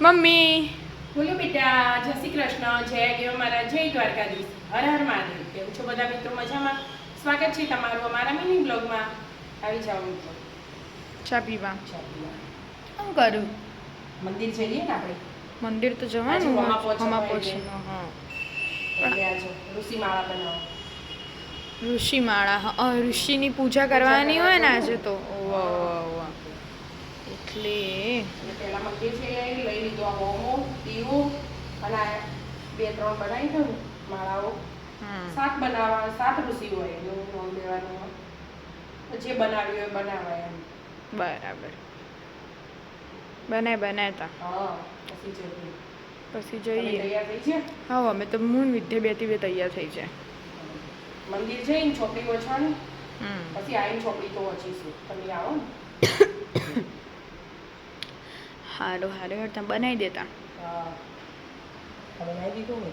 Mummy. બોલો બેટા જય શ્રી કૃષ્ણ જય દેવ મારા જય દ્વારકાધીશ. હર હર મહાદેવ. કેમ છો બધા મિત્રો મજામાં? સ્વાગત છે તમારું અમારા મિની બ્લોગમાં. આવી જાઓ મિત્રો. ચા પીવા. ચાલો. શું કરું? મંદિર જઈએ ને આપણે? મંદિર તો જવાનું હમા પોછીનો, હા. ઋષિ માળા બનાવો. ઋષિ માળા ઋષિની પૂજા કરવાની હોય ને આજે તો. વાહ, વાહ, વાહ. એટલે એટલે પહેલા મંદિર છે લીધો આ હોમો અને બે ત્રણ બનાવી દઉં માળાઓ સાત બનાવવા સાત ઋષિ હોય એનું નામ લેવાનું જે બનાવ્યું હોય બનાવાય એમ. બરાબર. બનાય બનાવતા હા પછી જઈએ. પછી જઈએ. તૈયાર થઈ છે હા અમે તો મૂન વિદ્યા થી બે તૈયાર થઈ જાય મંદિર જઈને છોકરી વછાણી ને પછી આવીને છોકરી તો વચીશું તમે આવો ને. હારું હારું. હેડ તમે બનાવી દેતા. હા. તમે બનાવી દીધું ને